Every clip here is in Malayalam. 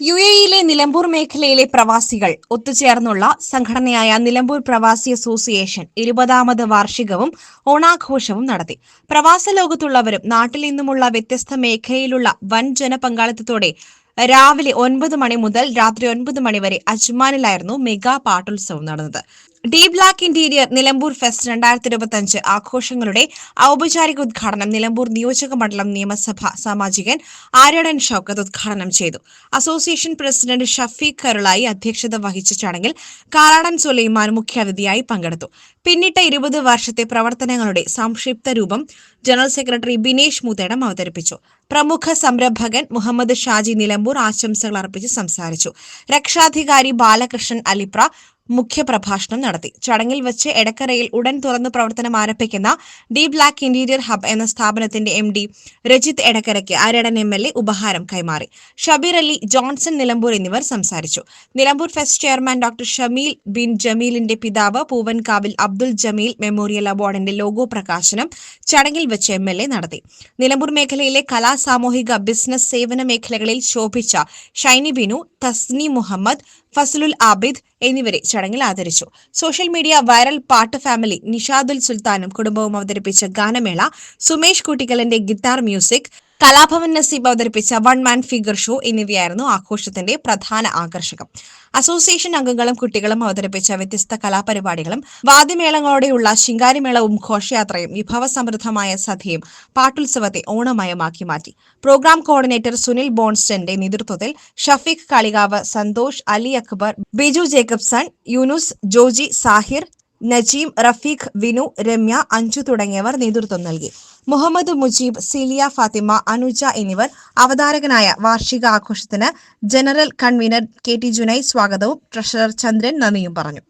യു എയിലെ നിലമ്പൂർ മേഖലയിലെ പ്രവാസികൾ ഒത്തുചേർന്നുള്ള സംഘടനയായ നിലമ്പൂർ പ്രവാസി അസോസിയേഷൻ ഇരുപതാമത് വാർഷികവും ഓണാഘോഷവും നടത്തി. പ്രവാസ ലോകത്തുള്ളവരും നാട്ടിൽ നിന്നുമുള്ള വ്യത്യസ്ത മേഖലയിലുള്ള വൻ ജനപങ്കാളിത്തത്തോടെ രാവിലെ ഒൻപത് മണി മുതൽ രാത്രി ഒൻപത് മണി വരെ അജ്മാനിലായിരുന്നു മെഗാ പാട്ടുത്സവം നടന്നത്. D black interior Nilambur fest രണ്ടായിരത്തി ഇരുപത്തിയഞ്ച് ആഘോഷങ്ങളുടെ ഔപചാരിക ഉദ്ഘാടനം നിലമ്പൂർ നിയോജക മണ്ഡലം നിയമസഭ സാമാജികൻ ആര്യടൻ ഷൌക്കത്ത് ഉദ്ഘാടനം ചെയ്തു. അസോസിയേഷൻ പ്രസിഡന്റ് ഷഫീഖ് കരുളായി അധ്യക്ഷത വഹിച്ച ചടങ്ങിൽ കാറാടൻ സുലൈമാൻ മുഖ്യാതിഥിയായി പങ്കെടുത്തു. പിന്നിട്ട ഇരുപത് വർഷത്തെ പ്രവർത്തനങ്ങളുടെ സംക്ഷിപ്ത രൂപം ജനറൽ സെക്രട്ടറി ബിനേഷ് മുതേടം അവതരിപ്പിച്ചു. പ്രമുഖ സംരംഭകൻ മുഹമ്മദ് ഷാജി നിലമ്പൂർ ആശംസകൾ അർപ്പിച്ച് സംസാരിച്ചു. രക്ഷാധികാരി ബാലകൃഷ്ണൻ അലിപ്ര മുഖ്യപ്രഭാഷണം നടത്തി. ചടങ്ങിൽ വെച്ച് എടക്കരയിൽ ഉടൻ തുറന്ന് പ്രവർത്തനം ആരംഭിക്കുന്ന ഡി ബ്ലാക്ക് ഇന്റീരിയർ ഹബ് എന്ന സ്ഥാപനത്തിന്റെ എം ഡി രജിത് എടക്കരയ്ക്ക് അരടൻ എം എൽ എ ഉപഹാരം കൈമാറി. ഷബീർ അലി ജോൺസൺ നിലമ്പൂർ എന്നിവർ സംസാരിച്ചു. Nilambur fest chairman doctor Shameel bin ജമീലിന്റെ പിതാവ് പൂവൻകാവിൽ അബ്ദുൽ ജമീൽ മെമ്മോറിയൽ അവാർഡിന്റെ ലോഗോ പ്രകാശനം ചടങ്ങിൽ വെച്ച് എം എൽ എ നടത്തി. നിലമ്പൂർ മേഖലയിലെ കലാ സാമൂഹിക ബിസിനസ് സേവന മേഖലകളിൽ ശോഭിച്ച ഷൈനി ബിനു തസ്നി മുഹമ്മദ് ഫസലുൽ ആബിദ് എന്നിവരെ ചടങ്ങിൽ ആദരിച്ചു. സോഷ്യൽ മീഡിയ വൈറൽ പാട്ട് ഫാമിലി നിഷാദുൽ സുൽത്താനും കുടുംബവും അവതരിപ്പിച്ച ഗാനമേള സുമേഷ് കുട്ടിക്കലിന്റെ ഗിത്താർ മ്യൂസിക് കലാഭവൻ നസീബ് അവതരിപ്പിച്ച വൺ മാൻ ഫിഗർ ഷോ എന്നിവയായിരുന്നു ആഘോഷത്തിന്റെ പ്രധാന ആകർഷകം. അസോസിയേഷൻ അംഗങ്ങളും കുട്ടികളും അവതരിപ്പിച്ച വ്യത്യസ്ത കലാപരിപാടികളും വാദ്യമേളങ്ങളോടെയുള്ള ശിങ്കാരിമേളവും ഘോഷയാത്രയും വിഭവസമൃദ്ധമായ സദ്യയും പാട്ടുത്സവത്തെ ഓണമയമാക്കി മാറ്റി. പ്രോഗ്രാം കോർഡിനേറ്റർ സുനിൽ ബോൺസ്റ്റന്റെ നേതൃത്വത്തിൽ ഷഫീഖ് കാളികാവ് സന്തോഷ് അലി അക്ബർ ബിജു ജേക്കബ്സൺ യൂനുസ് ജോജി സാഹിർ നജീം റഫീഖ് വിനു രമ്യ അഞ്ജു തുടങ്ങിയവർ നേതൃത്വം നൽകി. മുഹമ്മദ് മുജീബ് സിലിയ ഫാത്തിമ അനുജ എന്നിവർ അവതാരകനായ വാർഷിക ആഘോഷത്തിന് general convener K T Junai സ്വാഗതവും ട്രഷറർ ചന്ദ്രൻ നന്ദിയും പറഞ്ഞു.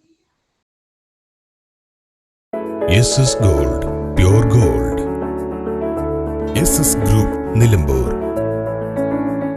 Gold gold. ഗ്രൂപ്പ് നിലമ്പൂർ.